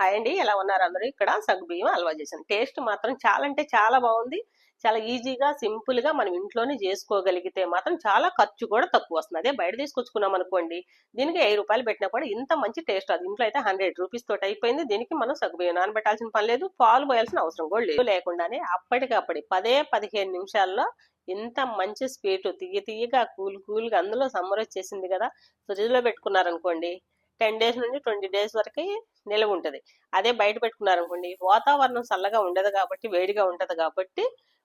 Hi అండి ఎలా ఉన్నారు అందరూ? ఇక్కడ సగ్గుబియ్యం హల్వా చేశాను. టేస్ట్ మాత్రం చాలా అంటే చాలా బాగుంది. చాలా ఈజీగా సింపుల్గా మనం ఇంట్లోనే చేసుకోగలిగితే మాత్రం చాలా ఖర్చు కూడా తక్కువ వస్తుంది. అదే బయట తీసుకొచ్చుకున్నాం అనుకోండి దీనికి వెయ్యి రూపాయలు పెట్టినా కూడా ఇంత మంచి టేస్ట్ అది ఇంట్లో అయితే హండ్రెడ్ రూపీస్ తోటి అయిపోయింది. దీనికి మనం సగ్గుబియ్యం నానబెట్టాల్సిన పని లేదు. పాలు పోయాల్సిన అవసరం కూడా లేదు. లేకుండానే అప్పటికప్పటి పదే పదిహేను నిమిషాల్లో ఇంత మంచి స్వీట్ తీయ తీయగా కూల్ కూల్గా అందులో సమ్మర్ వచ్చేసింది కదా ఫ్రిడ్జ్లో పెట్టుకున్నారనుకోండి టెన్ డేస్ నుండి ట్వంటీ డేస్ వరకు నిలవ ఉంటుంది. అదే బయట పెట్టుకున్నారనుకోండి వాతావరణం చల్లగా ఉండదు కాబట్టి వేడిగా ఉంటుంది కాబట్టి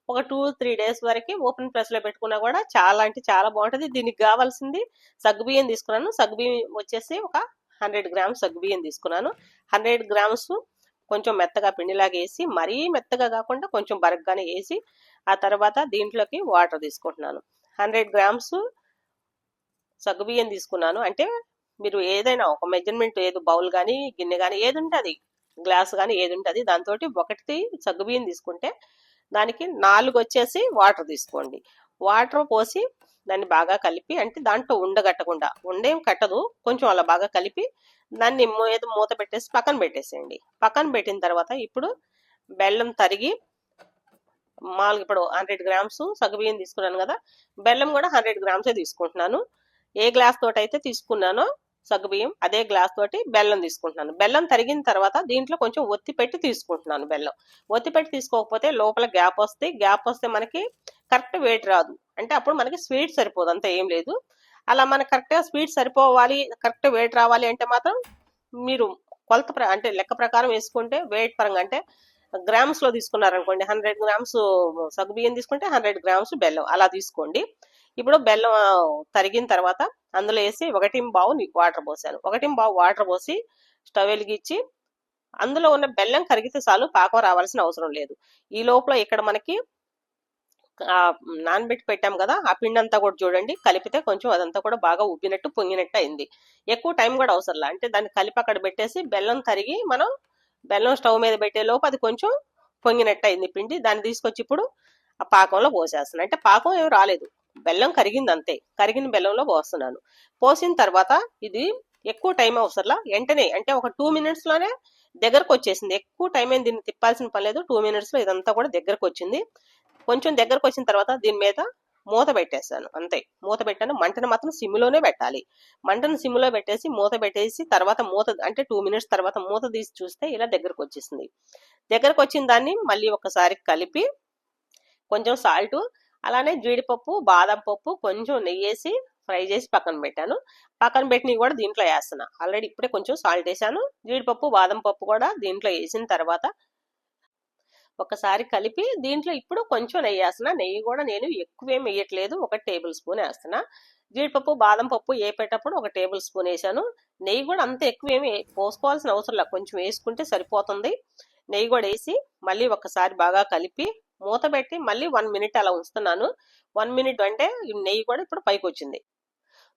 ఒక టూ త్రీ డేస్ వరకు ఓపెన్ ప్రెస్లో పెట్టుకున్నా కూడా చాలా అంటే చాలా బాగుంటుంది. దీనికి కావాల్సింది సగ్గుబియ్యం తీసుకున్నాను. సగ్గుబియ్యం వచ్చేసి ఒక హండ్రెడ్ గ్రామ్స్ సగ్గుబియ్యం తీసుకున్నాను. హండ్రెడ్ గ్రామ్స్ కొంచెం మెత్తగా పిండిలాగా వేసి మరీ మెత్తగా కాకుండా కొంచెం బరగ్గానే వేసి ఆ తర్వాత దీంట్లోకి వాటర్ తీసుకుంటున్నాను. హండ్రెడ్ గ్రామ్స్ సగ్గుబియ్యం తీసుకున్నాను. అంటే మీరు ఏదైనా ఒక మెజర్మెంట్ ఏదో బౌల్ కానీ గిన్నె కానీ ఏది ఉంటుంది గ్లాస్ కానీ ఏది ఉంటుంది దాంతో ఒకటి సగ్గుబియ్యం తీసుకుంటే దానికి నాలుగు వచ్చేసి వాటర్ తీసుకోండి. వాటర్ పోసి దాన్ని బాగా కలిపి అంటే దాంట్లో ఉండగట్టకుండా ఉండేం కట్టదు కొంచెం అలా బాగా కలిపి దాన్ని ఏదో మూత పెట్టేసి పక్కన పెట్టేసేయండి. పక్కన పెట్టిన తర్వాత ఇప్పుడు బెల్లం తరిగి మామూలుగా ఇప్పుడు హండ్రెడ్ గ్రామ్స్ సగ్గుబియ్యం తీసుకున్నాను కదా బెల్లం కూడా హండ్రెడ్ గ్రామ్సే తీసుకుంటున్నాను. ఏ గ్లాస్ తోటైతే అయితే తీసుకున్నానో సగ్గుబియ్యం అదే గ్లాస్ తోటి బెల్లం తీసుకుంటున్నాను. బెల్లం తరిగిన తర్వాత దీంట్లో కొంచెం ఒత్తి పెట్టి తీసుకుంటున్నాను బెల్లం. ఒత్తి పెట్టి తీసుకోకపోతే లోపల గ్యాప్ వస్తే గ్యాప్ వస్తే మనకి కరెక్ట్ వెయిట్ రాదు. అంటే అప్పుడు మనకి స్వీట్ సరిపోదు అంత ఏం లేదు. అలా మనకి కరెక్ట్గా స్వీట్ సరిపోవాలి కరెక్ట్ వెయిట్ రావాలి అంటే మాత్రం మీరు కొలత ప్ర- అంటే లెక్క ప్రకారం వేసుకుంటే వెయిట్ పరంగా అంటే గ్రామ్స్లో తీసుకున్నారనుకోండి హండ్రెడ్ గ్రామ్స్ సగ్గుబియ్యం తీసుకుంటే హండ్రెడ్ గ్రామ్స్ బెల్లం అలా తీసుకోండి. ఇప్పుడు బెల్లం తరిగిన తర్వాత అందులో వేసి ఒకటి బావు వాటర్ పోసాను. ఒకటి బావు వాటర్ పోసి స్టవ్ వెలిగించి అందులో ఉన్న బెల్లం కరిగితే చాలు పాకం రావాల్సిన అవసరం లేదు. ఈ లోపల ఇక్కడ మనకి నానబెట్టి పెట్టాం కదా ఆ పిండి అంతా కూడా చూడండి. కలిపితే కొంచెం అదంతా కూడా బాగా ఉబ్బినట్టు పొంగినట్టు అయింది. ఎక్కువ టైం కూడా అవసరం అంటే దాన్ని కలిపి అక్కడ పెట్టేసి బెల్లం తరిగి మనం బెల్లం స్టవ్ మీద పెట్టే లోపు అది కొంచెం పొంగినట్టు అయింది పిండి. దాన్ని తీసుకొచ్చి ఇప్పుడు ఆ పాకంలో పోసేస్తున్నాను. అంటే పాకం ఏం రాలేదు. బెల్లం కరిగింది అంతే కరిగిన బెల్లంలో పోస్తున్నాను. పోసిన తర్వాత ఇది ఎక్కువ టైం అవసరంలా వెంటనే అంటే ఒక టూ మినిట్స్లోనే దగ్గరకు వచ్చేసింది ఎక్కువ టైం ఏం దీన్ని తిప్పాల్సిన పని లేదు. టూ మినిట్స్లో ఇదంతా కూడా దగ్గరకు వచ్చింది కొంచెం దగ్గరకు వచ్చిన తర్వాత దీని మీద మూత పెట్టేస్తాను. అంతే. మూత పెట్టాను. మంటను మాత్రం సిమ్లోనే పెట్టాలి. మంటను సిమ్లో పెట్టేసి మూత పెట్టేసి తర్వాత మూత అంటే టూ మినిట్స్ తర్వాత మూత తీసి చూస్తే ఇలా దగ్గరకు వచ్చేసింది దగ్గరకు వచ్చిన దాన్ని మళ్ళీ ఒకసారి కలిపి కొంచెం సాల్ట్ అలానే జీడిపప్పు బాదం పప్పు కొంచెం నెయ్యి వేసి ఫ్రై చేసి పక్కన పెట్టాను. పక్కన పెట్టినవి కూడా దీంట్లో వేస్తున్నా. ఆల్రెడీ ఇప్పుడే కొంచెం సాల్ట్ వేసాను. జీడిపప్పు బాదం పప్పు కూడా దీంట్లో వేసిన తర్వాత ఒకసారి కలిపి దీంట్లో ఇప్పుడు కొంచెం నెయ్యి వేస్తున్నా. నెయ్యి కూడా నేను ఎక్కువేం వేయట్లేదు. ఒక టేబుల్ స్పూన్ వేస్తున్నా. జీడిపప్పు బాదం పప్పు వేపేటప్పుడు ఒక టేబుల్ స్పూన్ వేసాను. నెయ్యి కూడా అంత ఎక్కువేమి పోసుకోవాల్సిన అవసరం లేదు. కొంచెం వేసుకుంటే సరిపోతుంది. నెయ్యి కూడా వేసి మళ్ళీ ఒకసారి బాగా కలిపి మూత పెట్టి మళ్ళీ వన్ మినిట్ అలా ఉంచుతున్నాను. వన్ మినిట్ అంటే నెయ్యి కూడా ఇప్పుడు పైకి వచ్చింది.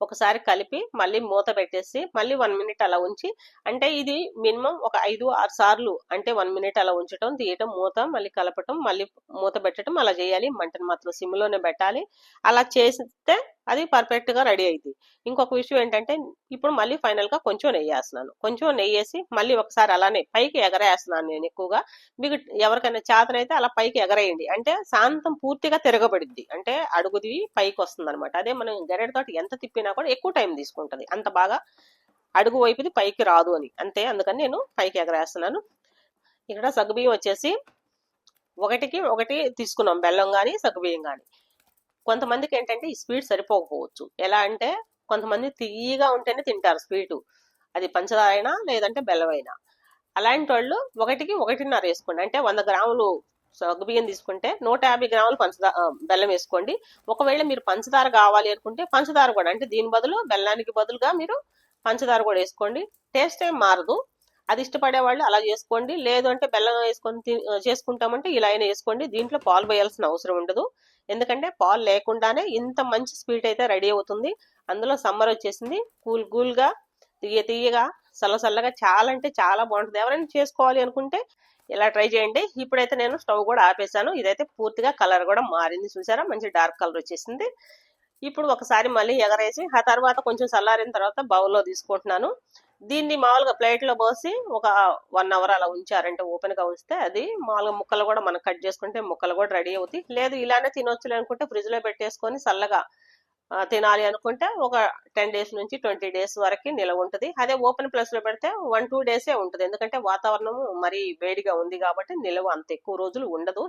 ఒకసారి కలిపి మళ్ళీ మూత పెట్టేసి మళ్ళీ వన్ మినిట్ అలా ఉంచి అంటే ఇది మినిమం ఒక ఐదు ఆరు సార్లు అంటే వన్ మినిట్ అలా ఉంచడం తీయటం మూత మళ్ళీ కలపటం మళ్ళీ మూత పెట్టడం అలా చేయాలి. మంటను మాత్రం సిమ్లోనే పెట్టాలి. అలా చేస్తే అది పర్ఫెక్ట్గా రెడీ అయింది ఇంకొక విషయం ఏంటంటే ఇప్పుడు మళ్ళీ ఫైనల్గా కొంచెం నెయ్యి వేస్తున్నాను. కొంచెం నెయ్యి వేసి మళ్ళీ ఒకసారి అలానే పైకి ఎగరేస్తున్నాను నేను ఎక్కువగా. మీకు ఎవరికైనా చేతనైతే అలా పైకి ఎగరేయండి. అంటే శాంతం పూర్తిగా తిరగబడిద్ది. అంటే అడుగుది పైకి వస్తుంది అనమాట అదే మనం గరెడతో ఎంత తిప్పినా కూడా ఎక్కువ టైం తీసుకుంటుంది. అంత బాగా అడుగు వైపుది పైకి రాదు అని. అంతే అందుకని నేను పైకి ఎగరేస్తున్నాను. ఇక్కడ సగ్గుబియ్యం వచ్చేసి ఒకటికి ఒకటి తీసుకున్నాం. బెల్లం కానీ సగ్గుబియ్యం కానీ కొంతమందికి ఏంటంటే ఈ స్వీట్ సరిపోకపోవచ్చు. ఎలా అంటే కొంతమంది తీయగా ఉంటేనే తింటారు స్వీటు. అది పంచదార అయినా లేదంటే బెల్లం అయినా. అలాంటి వాళ్ళు ఒకటికి ఒకటిన్నర వేసుకోండి. అంటే వంద గ్రాములు సగ్గుబియ్యం తీసుకుంటే నూట యాభై గ్రాములు పంచదార బెల్లం వేసుకోండి. ఒకవేళ మీరు పంచదార కావాలి అనుకుంటే పంచదార కూడా అంటే దీని బదులు బెల్లానికి బదులుగా మీరు పంచదార కూడా వేసుకోండి. టేస్ట్ ఏం మారదు. అది ఇష్టపడే వాళ్ళు అలా చేసుకోండి. లేదు అంటే బెల్లం వేసుకొని చేసుకుంటామంటే ఇలా అయినా వేసుకోండి. దీంట్లో పాలు పోయాల్సిన అవసరం ఉండదు. ఎందుకంటే పాలు లేకుండానే ఇంత మంచి స్వీట్ అయితే రెడీ అవుతుంది. అందులో సమ్మర్ వచ్చేసింది. కూల్ కూల్గా తీయ తీయగా చల్ల చల్లగా చాలా అంటే చాలా బాగుంటుంది. ఎవరైనా చేసుకోవాలి అనుకుంటే ఇలా ట్రై చేయండి. ఇప్పుడైతే నేను స్టవ్ కూడా ఆపేసాను ఇదైతే పూర్తిగా కలర్ కూడా మారింది. చూసారా? మంచి డార్క్ కలర్ వచ్చేసింది. ఇప్పుడు ఒకసారి మళ్ళీ ఎగరేసి ఆ తర్వాత కొంచెం చల్లారిన తర్వాత బౌల్లో తీసుకుంటున్నాను. దీన్ని మామూలుగా ప్లేట్లో పోసి ఒక వన్ అవర్ అలా ఉంచారంటే ఓపెన్గా ఉంచితే అది మామూలుగా ముక్కలు కూడా మనం కట్ చేసుకుంటే ముక్కలు కూడా రెడీ అవుతాయి. లేదు ఇలానే తినొచ్చులే అనుకుంటే ఫ్రిడ్జ్లో పెట్టేసుకొని చల్లగా తినాలి అనుకుంటే ఒక టెన్ డేస్ నుంచి ట్వంటీ డేస్ వరకు నిలవ ఉంటుంది. అదే ఓపెన్ ప్లేస్లో పెడితే వన్ టూ డేసే ఉంటుంది. ఎందుకంటే వాతావరణం మరీ వేడిగా ఉంది కాబట్టి నిలవ అంత ఎక్కువ రోజులు ఉండదు.